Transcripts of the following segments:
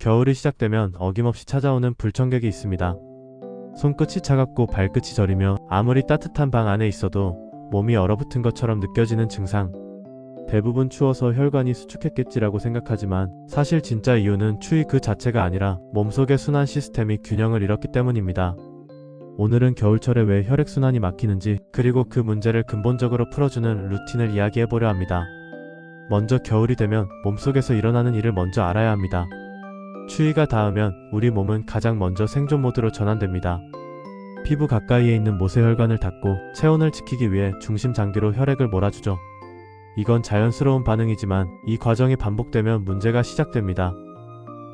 겨울이 시작되면 어김없이 찾아오는 불청객이 있습니다. 손끝이 차갑고 발끝이 저리며 아무리 따뜻한 방 안에 있어도 몸이 얼어붙은 것처럼 느껴지는 증상. 대부분 추워서 혈관이 수축했겠지라고 생각하지만 사실 진짜 이유는 추위 그 자체가 아니라 몸속의 순환 시스템이 균형을 잃었기 때문입니다. 오늘은 겨울철에 왜 혈액순환이 막히는지 그리고 그 문제를 근본적으로 풀어주는 루틴을 이야기해보려 합니다. 먼저 겨울이 되면 몸속에서 일어나는 일을 먼저 알아야 합니다. 추위가 닿으면 우리 몸은 가장 먼저 생존 모드로 전환됩니다. 피부 가까이에 있는 모세혈관을 닫고 체온을 지키기 위해 중심 장기로 혈액을 몰아주죠. 이건 자연스러운 반응이지만 이 과정이 반복되면 문제가 시작됩니다.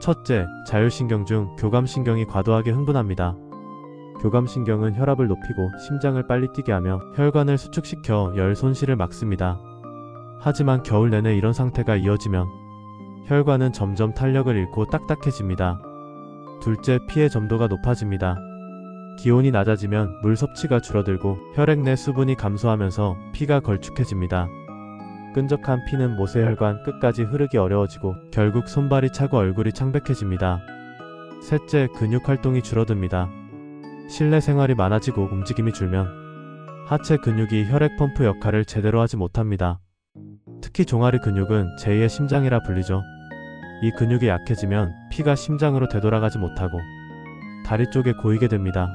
첫째, 자율신경 중 교감신경이 과도하게 흥분합니다. 교감신경은 혈압을 높이고 심장을 빨리 뛰게 하며 혈관을 수축시켜 열 손실을 막습니다. 하지만 겨울 내내 이런 상태가 이어지면 혈관은 점점 탄력을 잃고 딱딱해집니다. 둘째, 피해 점도가 높아집니다. 기온이 낮아지면 물 섭취가 줄어들고 혈액 내 수분이 감소하면서 피가 걸쭉해집니다. 끈적한 피는 모세혈관 끝까지 흐르기 어려워지고 결국 손발이 차고 얼굴이 창백해집니다. 셋째, 근육 활동이 줄어듭니다. 실내 생활이 많아지고 움직임이 줄면 하체 근육이 혈액 펌프 역할을 제대로 하지 못합니다. 특히 종아리 근육은 제2의 심장이라 불리죠. 이 근육이 약해지면 피가 심장으로 되돌아가지 못하고 다리 쪽에 고이게 됩니다.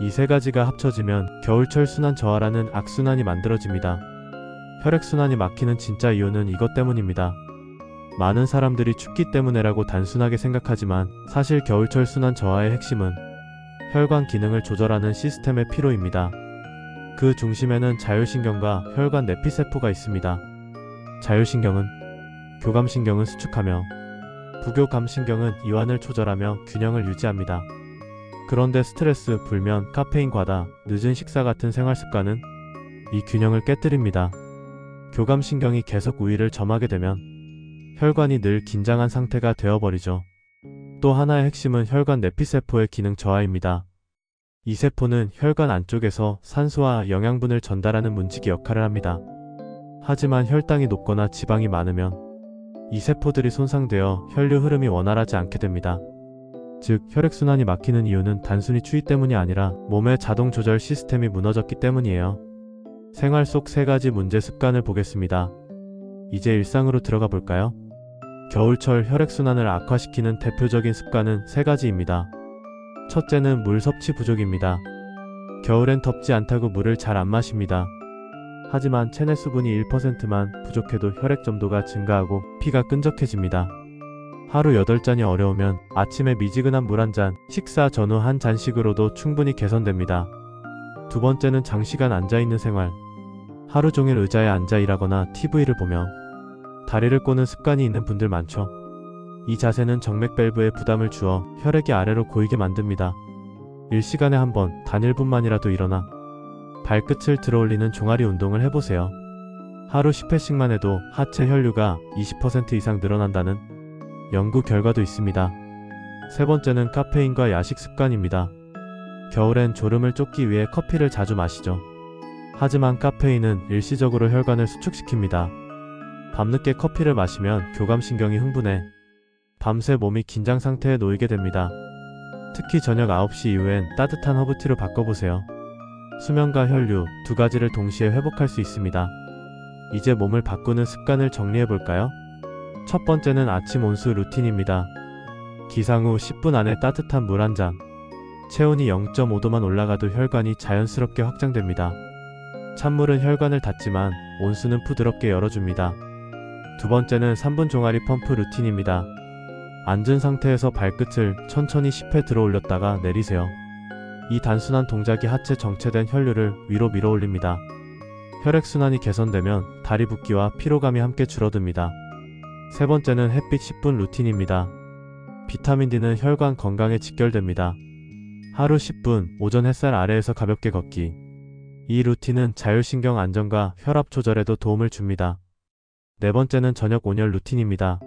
이 세 가지가 합쳐지면 겨울철 순환 저하라는 악순환이 만들어집니다. 혈액순환이 막히는 진짜 이유는 이것 때문입니다. 많은 사람들이 춥기 때문에라고 단순하게 생각하지만 사실 겨울철 순환 저하의 핵심은 혈관 기능을 조절하는 시스템의 피로입니다. 그 중심에는 자율신경과 혈관 내피세포가 있습니다. 자율신경은 교감신경을 수축하며 부교감신경은 이완을 조절하며 균형을 유지합니다. 그런데 스트레스, 불면, 카페인 과다, 늦은 식사 같은 생활 습관은 이 균형을 깨뜨립니다. 교감신경이 계속 우위를 점하게 되면 혈관이 늘 긴장한 상태가 되어버리죠. 또 하나의 핵심은 혈관 내피세포의 기능 저하입니다. 이 세포는 혈관 안쪽에서 산소와 영양분을 전달하는 문지기 역할을 합니다. 하지만 혈당이 높거나 지방이 많으면 이 세포들이 손상되어 혈류 흐름이 원활하지 않게 됩니다. 즉, 혈액순환이 막히는 이유는 단순히 추위 때문이 아니라 몸의 자동 조절 시스템이 무너졌기 때문이에요. 생활 속 세 가지 문제 습관을 보겠습니다. 이제 일상으로 들어가 볼까요? 겨울철 혈액순환을 악화시키는 대표적인 습관은 세 가지입니다. 첫째는 물 섭취 부족입니다. 겨울엔 덥지 않다고 물을 잘 안 마십니다. 하지만 체내 수분이 1%만 부족해도 혈액 점도가 증가하고 피가 끈적해집니다. 하루 8잔이 어려우면 아침에 미지근한 물 한 잔, 식사 전후 한 잔씩으로도 충분히 개선됩니다. 두 번째는 장시간 앉아있는 생활. 하루 종일 의자에 앉아 일하거나 TV를 보며 다리를 꼬는 습관이 있는 분들 많죠. 이 자세는 정맥 밸브에 부담을 주어 혈액이 아래로 고이게 만듭니다. 일시간에 한 번, 단 1분만이라도 일어나 발끝을 들어 올리는 종아리 운동을 해보세요. 하루 10회씩만 해도 하체 혈류가 20% 이상 늘어난다는 연구 결과도 있습니다. 세 번째는 카페인과 야식 습관입니다. 겨울엔 졸음을 쫓기 위해 커피를 자주 마시죠. 하지만 카페인은 일시적으로 혈관을 수축시킵니다. 밤늦게 커피를 마시면 교감신경이 흥분해 밤새 몸이 긴장 상태에 놓이게 됩니다. 특히 저녁 9시 이후엔 따뜻한 허브티로 바꿔보세요. 수면과 혈류 두 가지를 동시에 회복할 수 있습니다. 이제 몸을 바꾸는 습관을 정리해 볼까요? 첫 번째는 아침 온수 루틴입니다. 기상 후 10분 안에 따뜻한 물 한 잔. 체온이 0.5도만 올라가도 혈관이 자연스럽게 확장됩니다. 찬물은 혈관을 닫지만 온수는 부드럽게 열어줍니다. 두 번째는 3분 종아리 펌프 루틴입니다. 앉은 상태에서 발끝을 천천히 10회 들어 올렸다가 내리세요. 이 단순한 동작이 하체 정체된 혈류를 위로 밀어 올립니다. 혈액순환이 개선되면 다리 붓기와 피로감이 함께 줄어듭니다. 세 번째는 햇빛 10분 루틴입니다. 비타민 D는 혈관 건강에 직결됩니다. 하루 10분 오전 햇살 아래에서 가볍게 걷기. 이 루틴은 자율신경 안정과 혈압 조절에도 도움을 줍니다. 네 번째는 저녁 온열 루틴입니다.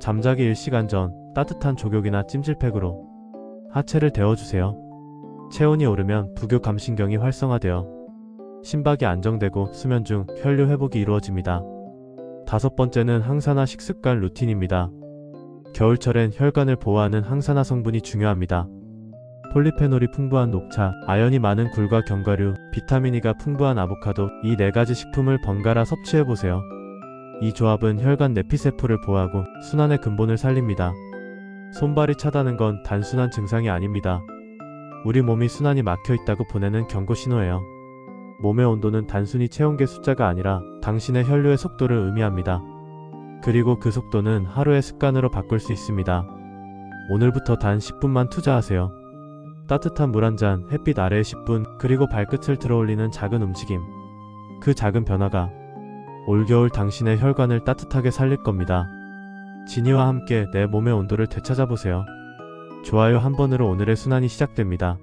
잠자기 1시간 전 따뜻한 족욕이나 찜질팩으로 하체를 데워주세요. 체온이 오르면 부교 감신경이 활성화되어 심박이 안정되고 수면 중 혈류 회복이 이루어집니다. 다섯 번째는 항산화 식습관 루틴입니다. 겨울철엔 혈관을 보호하는 항산화 성분이 중요합니다. 폴리페놀이 풍부한 녹차, 아연이 많은 굴과 견과류, 비타민 E가 풍부한 아보카도 이 네 가지 식품을 번갈아 섭취해 보세요. 이 조합은 혈관 내피세포를 보호하고 순환의 근본을 살립니다. 손발이 차다는 건 단순한 증상이 아닙니다. 우리 몸이 순환이 막혀 있다고 보내는 경고 신호예요. 몸의 온도는 단순히 체온계 숫자가 아니라 당신의 혈류의 속도를 의미합니다. 그리고 그 속도는 하루의 습관으로 바꿀 수 있습니다. 오늘부터 단 10분만 투자하세요. 따뜻한 물 한 잔, 햇빛 아래에 10분, 그리고 발끝을 들어 올리는 작은 움직임. 그 작은 변화가 올겨울 당신의 혈관을 따뜻하게 살릴 겁니다. 지니와 함께 내 몸의 온도를 되찾아보세요. 좋아요 한 번으로 오늘의 순환이 시작됩니다.